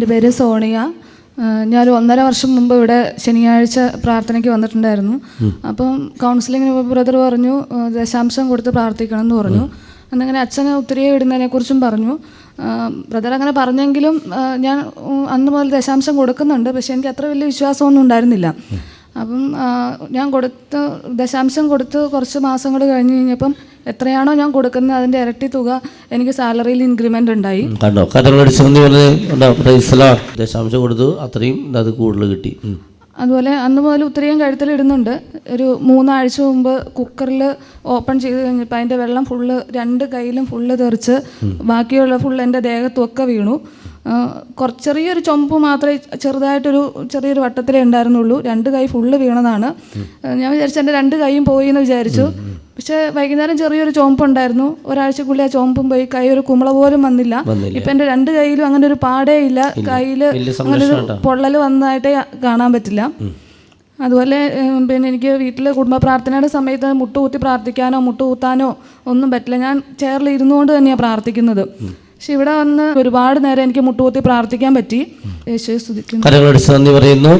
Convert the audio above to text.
എന്റെ പേര് സോണിയ. ഞാൻ ഒന്നര വർഷം മുമ്പ് ഇവിടെ ശനിയാഴ്ച പ്രാർത്ഥനയ്ക്ക് വന്നിട്ടുണ്ടായിരുന്നു. അപ്പം കൗൺസിലിങ്ങിന് ബ്രദർ പറഞ്ഞു ദശാംശം കൊടുത്ത് പ്രാർത്ഥിക്കണം എന്ന് പറഞ്ഞു. എന്നങ്ങനെ അച്ഛനെ ഒത്തിരി ഇടുന്നതിനെക്കുറിച്ചും പറഞ്ഞു. ബ്രദർ അങ്ങനെ പറഞ്ഞെങ്കിലും ഞാൻ അന്ന് മുതൽ ദശാംശം കൊടുക്കുന്നുണ്ട്. പക്ഷേ എനിക്ക് അത്ര വലിയ വിശ്വാസമൊന്നും ഉണ്ടായിരുന്നില്ല. അപ്പം ഞാൻ കൊടുത്ത് ദശാംശം കൊടുത്ത് കുറച്ച് മാസങ്ങൾ കഴിഞ്ഞ് കഴിഞ്ഞപ്പം എത്രയാണോ ഞാൻ കൊടുക്കുന്നത് അതിന്റെ ഇരട്ടി തുക എനിക്ക് സാലറിയിൽ ഇൻക്രിമെന്റ് ഉണ്ടായി. കണ്ടോ? ദശാംശം കൊടുത്തു അത്രയും അത് കൂടുതൽ കിട്ടി. അതുപോലെ അന്ന് മുതൽ ഉത്തരയും കഴുത്തിലിടുന്നുണ്ട് ഒരു മൂന്നാഴ്ച മുമ്പ് കുക്കറിൽ ഓപ്പൺ ചെയ്ത് കഴിഞ്ഞപ്പോൾ അതിന്റെ വെള്ളം ഫുള്ള് രണ്ട് കയ്യിലും ഫുള്ള് തെറിച്ച് ബാക്കിയുള്ള ഫുള്ള് എന്റെ ദേഹത്തൊക്കെ വീണു. കുറച്ച് ചെറിയൊരു ചൊമ്പ് മാത്രമേ ചെറുതായിട്ടൊരു ചെറിയൊരു വട്ടത്തിലേ ഉണ്ടായിരുന്നുള്ളൂ. രണ്ട് കൈ ഫുള്ള് വീണതാണ്. ഞാൻ വിചാരിച്ചു എന്റെ രണ്ട് കൈയും പോയി എന്ന് വിചാരിച്ചു. പക്ഷേ വൈകുന്നേരം ചെറിയൊരു ചോമ്പുണ്ടായിരുന്നു. ഒരാഴ്ചക്കുള്ളിൽ ആ ചോമ്പും പോയി കൈ ഒരു കുമ്പള പോലും വന്നില്ല. ഇപ്പൊ എന്റെ രണ്ട് കൈയിലും അങ്ങനെ ഒരു പാടേ ഇല്ല. കയ്യിൽ അങ്ങനെ ഒരു പൊള്ളൽ വന്നതായിട്ടേ കാണാൻ പറ്റില്ല. അതുപോലെ പിന്നെ എനിക്ക് വീട്ടിൽ കുടുംബ പ്രാർത്ഥനയുടെ സമയത്ത് മുട്ടുകൂത്തി പ്രാർത്ഥിക്കാനോ മുട്ടുകൂത്താനോ ഒന്നും പറ്റില്ല. ഞാൻ ചെയറിൽ ഇരുന്നുകൊണ്ട് തന്നെയാണ് പ്രാർത്ഥിക്കുന്നത്. പക്ഷെ ഇവിടെ വന്ന് ഒരുപാട് നേരം എനിക്ക് മുട്ടുകൂത്തി പ്രാർത്ഥിക്കാൻ പറ്റി. യേശു സ്തുതിക്കുന്നു. നന്ദി പറയുന്നു.